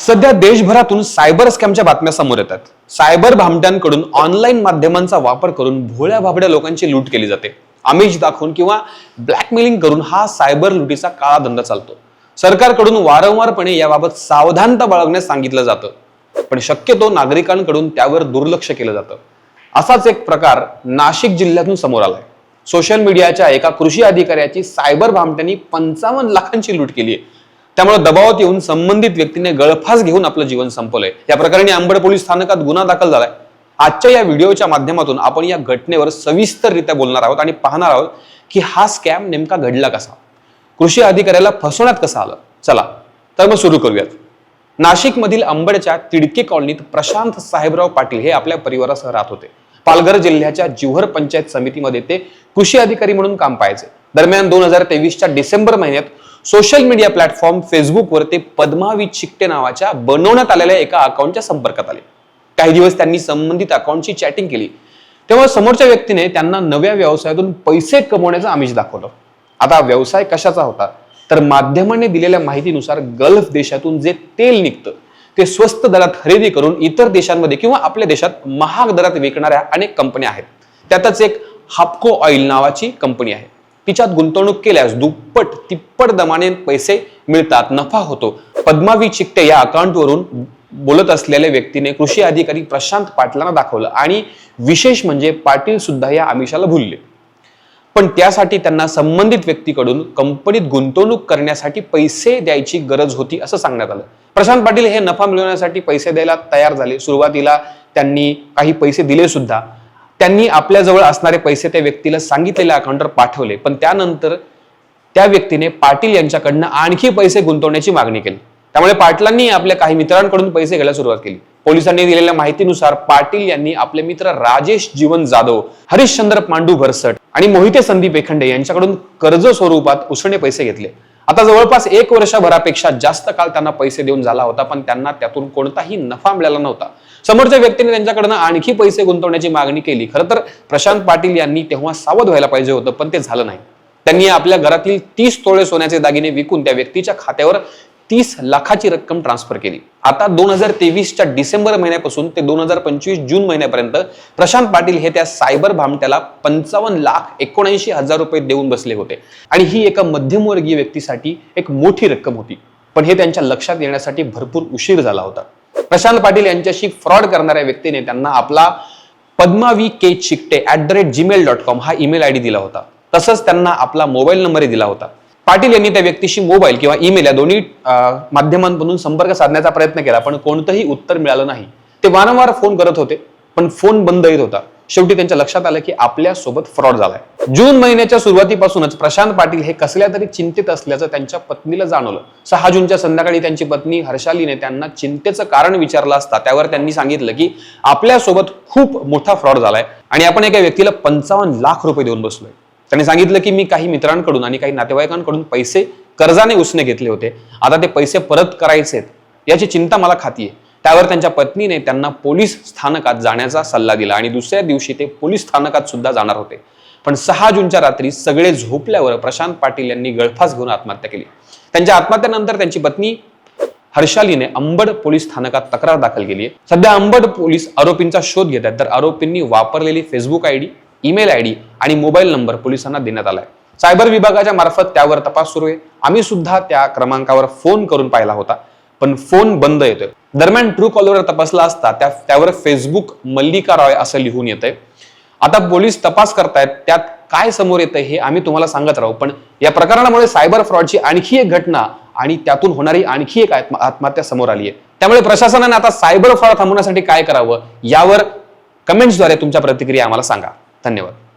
सध्या देशभरातून सायबर स्कॅमच्या बातम्या समोर येतात. सायबर भामट्यांकडून ऑनलाईन माध्यमांचा वापर करून भोळ्या भाबड्या लोकांची लूट केली जाते. आमिष दाखवून किंवा ब्लॅकमेलिंग करून हा सायबर लुटीचा काळा धंदा चालतो. सरकारकडून वारंवारपणे याबाबत सावधानता बाळगण्यास सांगितलं जातं. पण शक्यतो नागरिकांकडून त्यावर दुर्लक्ष केलं जातं. असाच एक प्रकार नाशिक जिल्ह्यातून समोर आलाय. सोशल मीडियाच्या एका कृषी अधिकाऱ्याची सायबर भामट्यांनी पंचावन्न लाखांची लूट केली आहे त्यामुळे दबावात येऊन संबंधित व्यक्तीने गळफास घेऊन आपलं जीवन संपवलंय. या प्रकरणी आंबड पोलीस स्थानकात गुन्हा दाखल झालाय. आजच्या या व्हिडिओच्या माध्यमातून आपण या घटनेवर सविस्तररित्या बोलणार आहोत आणि पाहणार आहोत की हा स्कॅम नेमका घडला कसा? कृषी अधिकाऱ्याला फसवण्यात कसं आलं? चला तर मग सुरू करूयात. नाशिकमधील अंबडच्या तिडके कॉलनीत प्रशांत साहेबराव पाटील हे आपल्या परिवारासह राहत होते. पालघर जिल्ह्याच्या जिव्हर पंचायत समितीमध्ये ते कृषी अधिकारी म्हणून काम पाहायचे. दरम्यान दोन हजार तेवीसच्या डिसेंबर महिन्यात सोशल मीडिया प्लॅटफॉर्म फेसबुकवर ते पद्मावी चिकटे नावाच्या बनवण्यात आलेल्या एका अकाउंटच्या संपर्कात आले. काही दिवस त्यांनी संबंधित अकाउंटची चॅटिंग केली. तेव्हा समोरच्या व्यक्तीने त्यांना नव्या व्यवसायातून पैसे कमवण्याचं आमिष दाखवलं. आता व्यवसाय कशाचा होता? तर माध्यमाने दिलेल्या माहितीनुसार गल्फ देशातून जे तेल निघतं ते स्वस्त दरात खरेदी करून इतर देशांमध्ये किंवा आपल्या देशात महाग दरात विकणाऱ्या अनेक कंपन्या आहेत. त्यातच एक हापको ऑइल नावाची कंपनी आहे. तिच्यात गुंतवणूक केल्यास दुप्पट तिप्पट दमाने पैसे मिळतात. नफा होतो. पद्मावी चिकटे या अकाउंटवरून बोलत असलेल्या व्यक्तीने कृषी अधिकारी प्रशांत पाटलांना दाखवलं आणि विशेष म्हणजे पाटील सुद्धा या आमिषाला भुलले. पण त्यासाठी त्यांना संबंधित व्यक्तीकडून कंपनीत गुंतवणूक करण्यासाठी पैसे द्यायची गरज होती असं सांगण्यात आलं. प्रशांत पाटील हे नफा मिळवण्यासाठी पैसे द्यायला तयार झाले. सुरुवातीला त्यांनी काही पैसे दिले सुद्धा त्यांनी आपल्याजवळ असणारे पैसे त्या व्यक्तीला सांगितलेल्या अकाउंटवर पाठवले. पण त्यानंतर त्या व्यक्तीने पाटील यांच्याकडनं आणखी पैसे गुंतवण्याची मागणी केली. त्यामुळे पाटलांनी आपल्या काही मित्रांकडून पैसे घ्यायला सुरुवात केली. पोलिसांनी दिलेल्या माहितीनुसार पाटील यांनी आपले मित्र राजेश जीवन जाधव हरिश्चंद्र पांडू भरसट आणि मोहिते संदीप एखंडे यांच्याकडून कर्ज स्वरूपात उसणे पैसे घेतले. आता जवळपास एक वर्षभरापेक्षा जास्त काळ त्यांना पैसे देऊन झाला होता पण त्यांना त्यातून कोणताही नफा मिळाला नव्हता. समोरच्या व्यक्तीने त्यांच्याकडनं आणखी पैसे गुंतवण्याची मागणी केली. खरं तर प्रशांत पाटील यांनी तेव्हा सावध व्हायला पाहिजे होतं पण ते झालं नाही. त्यांनी आपल्या घरातील तीस तोळे सोन्याचे दागिने विकून त्या व्यक्तीच्या खात्यावर तीस लाखाची रक्कम ट्रान्सफर केली. आता दोन हजार तेवीसच्या डिसेंबर महिन्यापासून ते दोन हजार पंचवीस जून महिन्यापर्यंत प्रशांत पाटील हे त्या सायबर भामट्याला पंचावन्न लाख एकोणऐंशी हजार रुपये देऊन बसले होते. आणि ही एका मध्यमवर्गीय व्यक्तीसाठी एक मोठी रक्कम होती. पण हे त्यांच्या लक्षात येण्यासाठी भरपूर उशीर झाला होता. प्रशांत पाटील यांच्याशी फ्रॉड करणाऱ्या व्यक्तीने त्यांना आपला Padmavi K Chikte at the rate Gmail dot com हा ईमेल आय डी दिला होता. तसंच त्यांना आपला मोबाईल नंबरही दिला होता. पाटील यांनी त्या व्यक्तीशी मोबाईल किंवा ईमेल या दोन्ही माध्यमांमधून संपर्क साधण्याचा प्रयत्न केला पण कोणतंही उत्तर मिळालं नाही. ते वारंवार फोन करत होते पण फोन बंद येत होता. शेवटी त्यांच्या लक्षात आलं की आपल्यासोबत फ्रॉड झालाय. जून महिन्याच्या सुरुवातीपासूनच प्रशांत पाटील हे कसल्या तरी चिंतेत असल्याचं त्यांच्या पत्नीला जाणवलं. सहा जूनच्या संध्याकाळी त्यांची पत्नी हर्षालीने त्यांना चिंतेचं कारण विचारलं असता त्यावर त्यांनी सांगितलं की आपल्यासोबत खूप मोठा फ्रॉड झालाय आणि आपण एका व्यक्तीला पंचावन्न लाख रुपये देऊन बसलोय. त्यांनी सांगितलं की मी काही मित्रांकडून आणि काही नातेवाईकांकडून पैसे कर्जाने उसने घेतले होते. आता ते पैसे परत करायचे याची चिंता मला खाती आहे त्यावर त्यांच्या पत्नीने त्यांना पोलीस स्थानकात जाण्याचा सल्ला दिला आणि दुसऱ्या दिवशी ते पोलीस स्थानकात सुद्धा जाणार होते. पण सहा जूनच्या रात्री सगळे झोपल्यावर प्रशांत पाटील यांनी गळफास घेऊन आत्महत्या केली. त्यांच्या आत्महत्येनंतर त्यांची पत्नी हर्षालीने अंबड पोलीस स्थानकात तक्रार दाखल केली आहे सध्या अंबड पोलीस आरोपींचा शोध घेत आहेत. तर आरोपींनी वापरलेली फेसबुक आयडी ईमेल आयडी आणि मोबाईल नंबर पोलिसांना देण्यात आलाय. सायबर विभागाच्या मार्फत त्यावर तपास सुरू आहे. आम्ही सुद्धा त्या क्रमांकावर फोन करून पाहिला होता पण फोन बंद येतोय. दरम्यान ट्रू कॉलवर तपासला असता त्या त्यावर फेसबुक मल्लिका रॉय असं लिहून येतंय. आता पोलीस तपास करतायत त्यात काय समोर येतंय हे आम्ही तुम्हाला सांगत राहू पण या प्रकरणामुळे सायबर फ्रॉडची आणखी एक घटना आणि त्यातून होणारी आणखी एक आत्महत्या समोर आली आहे. त्यामुळे प्रशासनाने आता सायबर फ्रॉड थांबवण्यासाठी काय करावं यावर कमेंट्सद्वारे तुमच्या प्रतिक्रिया आम्हाला सांगा. धन्यवाद.